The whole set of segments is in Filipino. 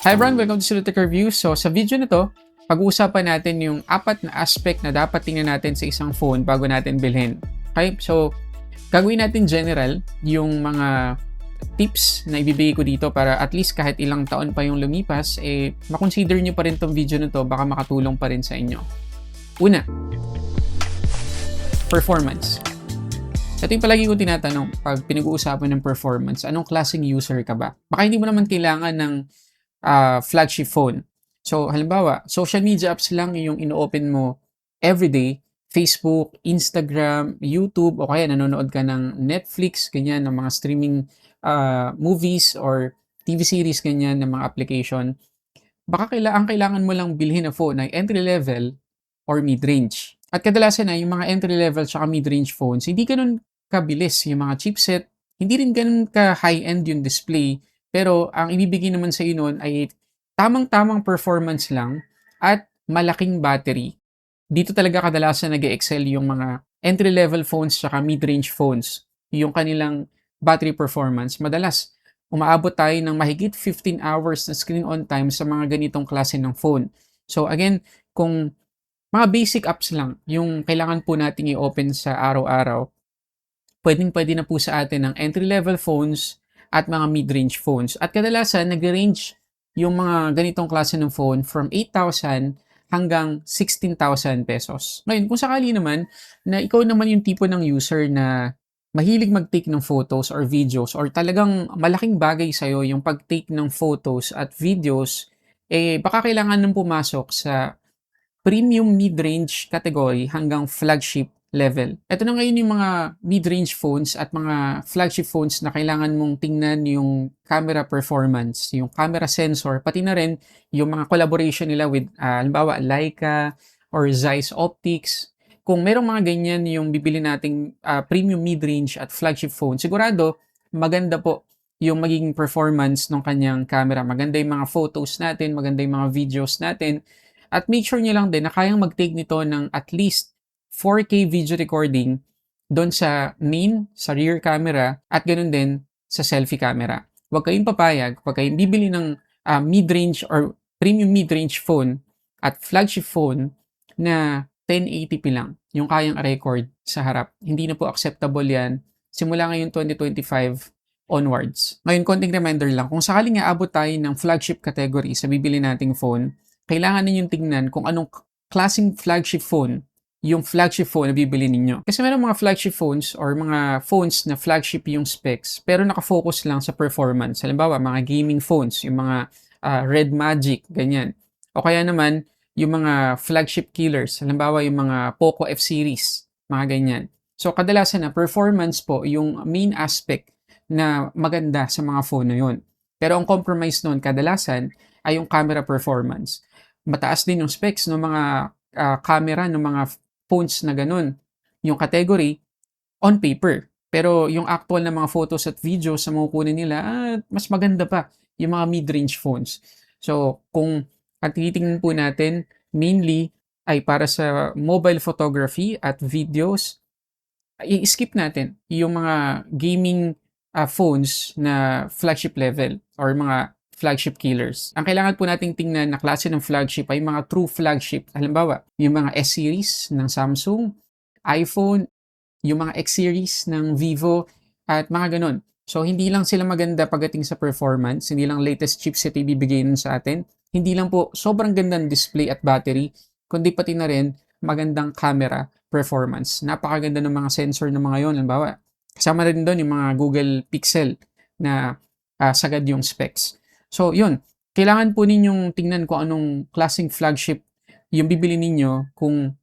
Hi everyone, welcome to Silutic Review. So sa video na to, pag-uusapan natin yung apat na aspect na dapat tingnan natin sa isang phone bago natin bilhin. Okay? So, gagawin natin general yung mga tips na ibibigay ko dito para at least kahit ilang taon pa yung lumipas, eh, makonsider nyo pa rin tong video na to, baka makatulong pa rin sa inyo. Una, performance. Ito yung palagi ko tinatanong pag pinag-uusapan ng performance, anong klaseng user ka ba? Baka hindi mo naman kailangan ng uh, flagship phone. So, halimbawa, social media apps lang yung ino-open mo everyday, Facebook, Instagram, YouTube, o kaya nanonood ka ng Netflix, ganyan, ng mga streaming uh, movies or TV series, ganyan, ng mga application. Baka kaila ang kailangan mo lang bilhin na phone ay entry level or mid-range. At kadalasan na yung mga entry level at mid-range phones, hindi ganun kabilis yung mga chipset, hindi rin ganun ka high-end yung display, pero ang ibibigay naman sa iyo noon ay tamang-tamang performance lang at malaking battery. Dito talaga kadalasan nag excel yung mga entry-level phones at mid-range phones. Yung kanilang battery performance. Madalas, umaabot tayo ng mahigit 15 hours na screen on time sa mga ganitong klase ng phone. So again, kung mga basic apps lang yung kailangan po nating i-open sa araw-araw, pwedeng-pwede na po sa atin ng entry-level phones at mga mid-range phones. At kadalasan, nag-range yung mga ganitong klase ng phone from 8,000 hanggang 16,000 pesos. Ngayon, kung sakali naman na ikaw naman yung tipo ng user na mahilig mag-take ng photos or videos or talagang malaking bagay sa'yo yung pag-take ng photos at videos, eh baka kailangan nang pumasok sa premium mid-range category hanggang flagship level. Ito na ngayon yung mga mid-range phones at mga flagship phones na kailangan mong tingnan yung camera performance, yung camera sensor, pati na rin yung mga collaboration nila with, uh, halimbawa, Leica or Zeiss Optics. Kung merong mga ganyan yung bibili nating uh, premium mid-range at flagship phone, sigurado maganda po yung magiging performance ng kanyang camera. Maganda yung mga photos natin, maganda yung mga videos natin. At make sure nyo lang din na kayang mag-take nito ng at least 4K video recording doon sa main, sa rear camera, at ganoon din sa selfie camera. Huwag kayong papayag, pag kayong bibili ng uh, mid-range or premium mid-range phone at flagship phone na 1080p lang yung kayang record sa harap. Hindi na po acceptable yan simula ngayon 2025 onwards. Ngayon, konting reminder lang, kung sakaling aabot tayo ng flagship category sa bibili nating phone, kailangan ninyong tingnan kung anong klaseng flagship phone yung flagship phone na bibili ninyo. Kasi meron mga flagship phones or mga phones na flagship yung specs pero nakafocus lang sa performance. Halimbawa, mga gaming phones, yung mga uh, Red Magic, ganyan. O kaya naman, yung mga flagship killers. Halimbawa, yung mga Poco F-series, mga ganyan. So, kadalasan na performance po yung main aspect na maganda sa mga phone na yun. Pero ang compromise noon kadalasan ay yung camera performance. Mataas din yung specs ng mga uh, camera ng mga phones na ganun. Yung category, on paper. Pero yung actual na mga photos at videos na makukunin nila, ah, mas maganda pa yung mga mid-range phones. So, kung at titingnan po natin, mainly ay para sa mobile photography at videos, i-skip natin yung mga gaming uh, phones na flagship level or mga flagship killers. Ang kailangan po nating tingnan na klase ng flagship ay mga true flagship. Halimbawa, yung mga S-series ng Samsung, iPhone, yung mga X-series ng Vivo, at mga ganun. So, hindi lang sila maganda pagdating sa performance, hindi lang latest chipset ibibigay nun sa atin, hindi lang po sobrang gandang display at battery, kundi pati na rin magandang camera performance. Napakaganda ng mga sensor ng mga yon. Halimbawa, kasama rin doon yung mga Google Pixel na uh, sagad yung specs. So, yun. Kailangan po ninyong tingnan kung anong klaseng flagship yung bibili ninyo kung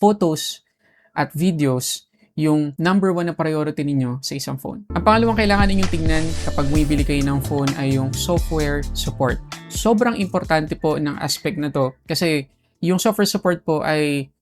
photos at videos yung number one na priority ninyo sa isang phone. Ang pangalawang kailangan ninyong tingnan kapag bumibili kayo ng phone ay yung software support. Sobrang importante po ng aspect na to kasi yung software support po ay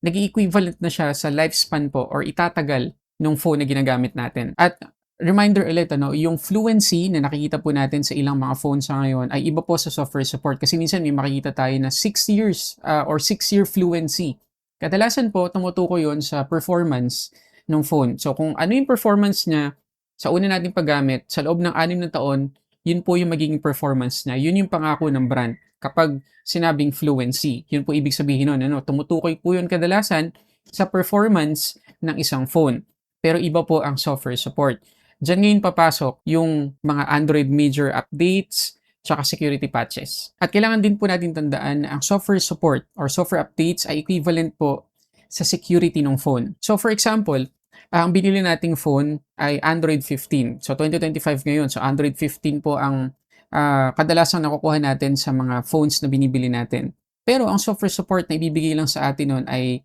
nag equivalent na siya sa lifespan po or itatagal ng phone na ginagamit natin. At reminder ulit, ano, yung fluency na nakikita po natin sa ilang mga phones sa ngayon ay iba po sa software support kasi minsan may makikita tayo na 6 years uh, or 6-year fluency. Kadalasan po, tumutuko yon sa performance ng phone. So, kung ano yung performance niya sa una nating paggamit, sa loob ng 6 na taon, yun po yung magiging performance niya. Yun yung pangako ng brand. Kapag sinabing fluency, yun po ibig sabihin nun. Ano? Tumutukoy po yun kadalasan sa performance ng isang phone. Pero iba po ang software support. Diyan ngayon papasok yung mga Android major updates, tsaka security patches. At kailangan din po natin tandaan na ang software support or software updates ay equivalent po sa security ng phone. So for example, ang binili nating phone ay Android 15. So 2025 ngayon. So Android 15 po ang uh, kadalasang nakukuha natin sa mga phones na binibili natin. Pero ang software support na ibibigay lang sa atin nun ay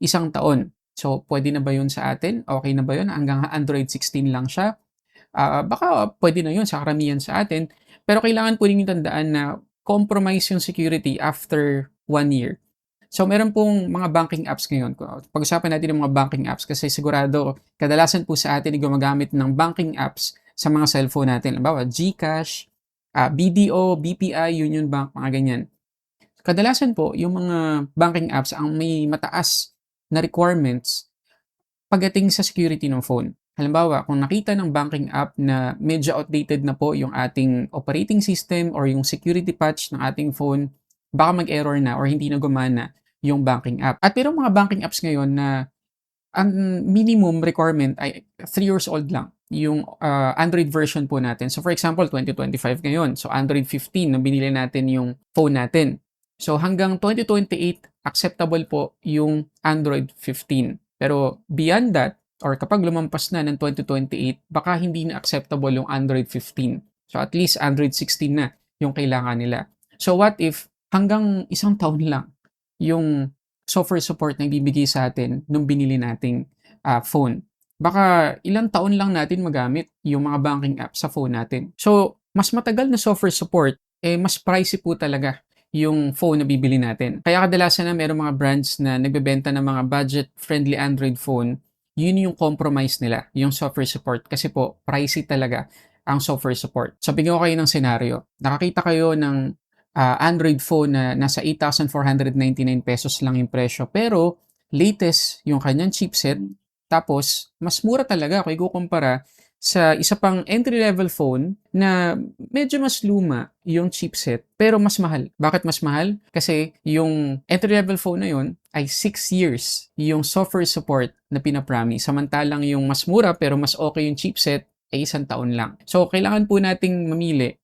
isang taon. So pwede na ba yun sa atin? Okay na ba yun? Hanggang Android 16 lang siya. Uh, baka pwede na yun sa karamihan sa atin. Pero kailangan po rin tandaan na compromise yung security after one year. So, meron pong mga banking apps ngayon. Pag-usapan natin ng mga banking apps kasi sigurado kadalasan po sa atin ay gumagamit ng banking apps sa mga cellphone natin. Halimbawa, GCash, uh, BDO, BPI, Union Bank, mga ganyan. Kadalasan po, yung mga banking apps ang may mataas na requirements pagdating sa security ng phone. Halimbawa, kung nakita ng banking app na medyo outdated na po yung ating operating system or yung security patch ng ating phone, baka mag-error na or hindi na gumana yung banking app. At pero mga banking apps ngayon na ang minimum requirement ay 3 years old lang yung uh, Android version po natin. So for example, 2025 ngayon. So Android 15 na binili natin yung phone natin. So hanggang 2028 acceptable po yung Android 15. Pero beyond that or kapag lumampas na ng 2028, baka hindi na acceptable yung Android 15. So at least Android 16 na yung kailangan nila. So what if hanggang isang taon lang yung software support na ibibigay sa atin nung binili nating uh, phone. Baka ilang taon lang natin magamit yung mga banking app sa phone natin. So, mas matagal na software support, eh mas pricey po talaga yung phone na bibili natin. Kaya kadalasan na mayroong mga brands na nagbebenta ng mga budget-friendly Android phone, yun yung compromise nila, yung software support. Kasi po, pricey talaga ang software support. So, bigyan ko kayo ng senaryo. Nakakita kayo ng uh, Android phone na nasa 8,499 pesos lang yung presyo. Pero latest yung kanyang chipset. Tapos, mas mura talaga kung ikukumpara sa isa pang entry-level phone na medyo mas luma yung chipset pero mas mahal. Bakit mas mahal? Kasi yung entry-level phone na yun ay 6 years yung software support na pinapromise. Samantalang yung mas mura pero mas okay yung chipset ay isang taon lang. So, kailangan po nating mamili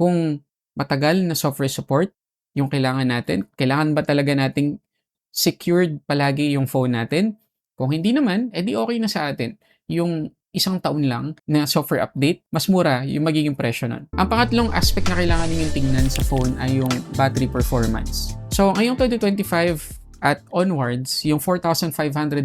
kung matagal na software support yung kailangan natin? Kailangan ba talaga nating secured palagi yung phone natin? Kung hindi naman, edi okay na sa atin. Yung isang taon lang na software update, mas mura yung magiging presyo nun. Ang pangatlong aspect na kailangan ninyong tingnan sa phone ay yung battery performance. So, ngayong 2025 at onwards, yung 4,500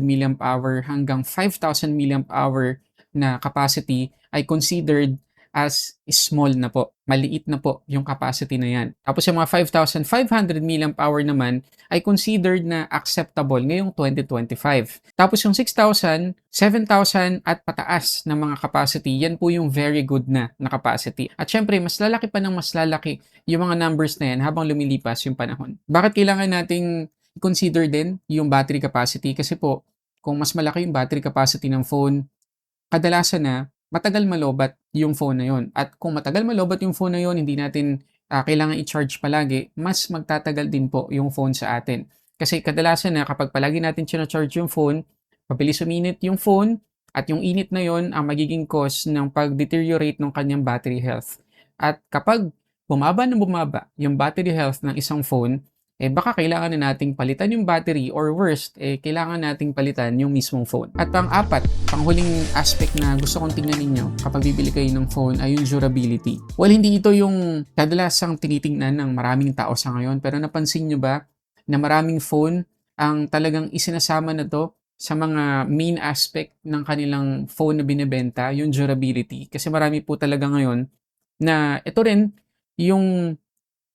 mAh hanggang 5,000 mAh na capacity ay considered as small na po. Maliit na po yung capacity na yan. Tapos yung mga 5,500 mAh naman ay considered na acceptable ngayong 2025. Tapos yung 6,000, 7,000 at pataas na mga capacity, yan po yung very good na na capacity. At syempre, mas lalaki pa ng mas lalaki yung mga numbers na yan habang lumilipas yung panahon. Bakit kailangan nating consider din yung battery capacity? Kasi po, kung mas malaki yung battery capacity ng phone, kadalasan na matagal malobat yung phone na yon. At kung matagal malobat yung phone na yon, hindi natin uh, kailangan i-charge palagi, mas magtatagal din po yung phone sa atin. Kasi kadalasan na kapag palagi natin charge yung phone, mabilis uminit yung phone, at yung init na yon ang magiging cause ng pag-deteriorate ng kanyang battery health. At kapag bumaba na bumaba yung battery health ng isang phone, eh baka kailangan na nating palitan yung battery or worst, eh kailangan nating palitan yung mismong phone. At pang-apat, panghuling aspect na gusto kong tingnan ninyo kapag bibili kayo ng phone ay yung durability. Well, hindi ito yung kadalasang tinitingnan ng maraming tao sa ngayon, pero napansin nyo ba na maraming phone ang talagang isinasama na to sa mga main aspect ng kanilang phone na binebenta, yung durability. Kasi marami po talaga ngayon na ito rin yung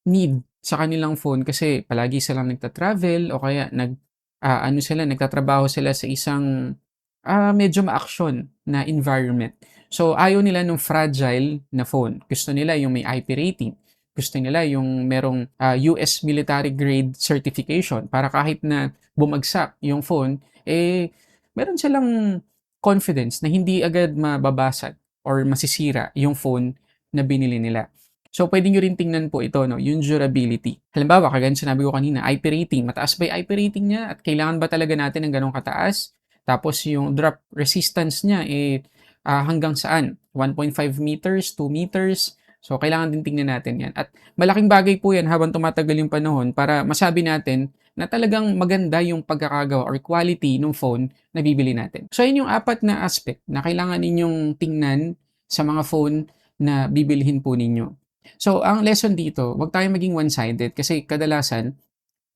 need sa kanilang phone kasi palagi silang nagta-travel o kaya nag uh, ano sila nagtatrabaho sila sa isang uh, medyo ma-action na environment. So ayaw nila ng fragile na phone. Gusto nila yung may IP rating. Gusto nila yung merong uh, ah, US military grade certification para kahit na bumagsak yung phone, eh meron silang confidence na hindi agad mababasag or masisira yung phone na binili nila. So, pwede nyo rin tingnan po ito, no, yung durability. Halimbawa, kagaya sinabi ko kanina, IP rating. Mataas ba yung IP rating niya? At kailangan ba talaga natin ng ganong kataas? Tapos, yung drop resistance niya, eh, ah, hanggang saan? 1.5 meters, 2 meters? So, kailangan din tingnan natin yan. At malaking bagay po yan habang tumatagal yung panahon para masabi natin na talagang maganda yung pagkakagawa or quality ng phone na bibili natin. So, yun yung apat na aspect na kailangan ninyong tingnan sa mga phone na bibilhin po ninyo. So, ang lesson dito, wag tayo maging one-sided kasi kadalasan,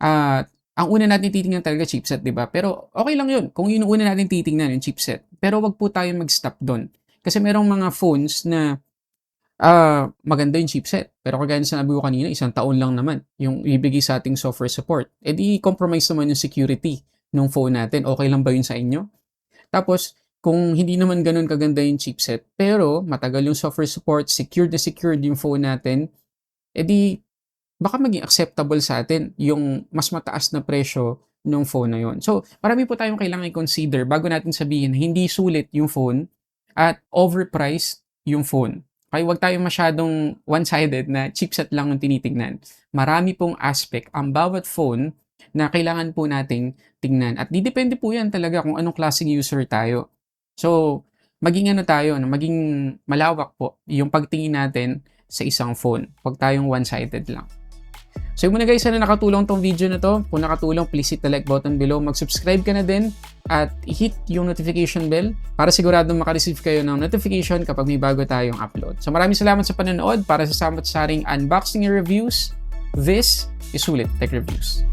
ah, ang una natin titingnan talaga chipset, di ba? Pero okay lang yun kung yun una natin titingnan, yung chipset. Pero wag po tayo mag-stop doon. Kasi merong mga phones na ah, maganda yung chipset. Pero kagaya ng sinabi ko kanina, isang taon lang naman yung ibigay sa ating software support. E di compromise naman yung security ng phone natin. Okay lang ba yun sa inyo? Tapos, kung hindi naman ganun kaganda yung chipset, pero matagal yung software support, secured na secured yung phone natin, edi baka maging acceptable sa atin yung mas mataas na presyo ng phone na yon. So, marami po tayong kailangan i-consider bago natin sabihin hindi sulit yung phone at overpriced yung phone. Kaya huwag tayo masyadong one-sided na chipset lang yung tinitignan. Marami pong aspect ang bawat phone na kailangan po nating tingnan. At didepende po yan talaga kung anong klaseng user tayo. So, maging ano tayo, maging malawak po yung pagtingin natin sa isang phone. Huwag tayong one-sided lang. So yun muna guys, sana nakatulong tong video na to. Kung nakatulong, please hit the like button below. Mag-subscribe ka na din at hit yung notification bell para siguradong makareceive kayo ng notification kapag may bago tayong upload. So maraming salamat sa panonood para sa samot-saring unboxing and reviews. This is Sulit Tech Reviews.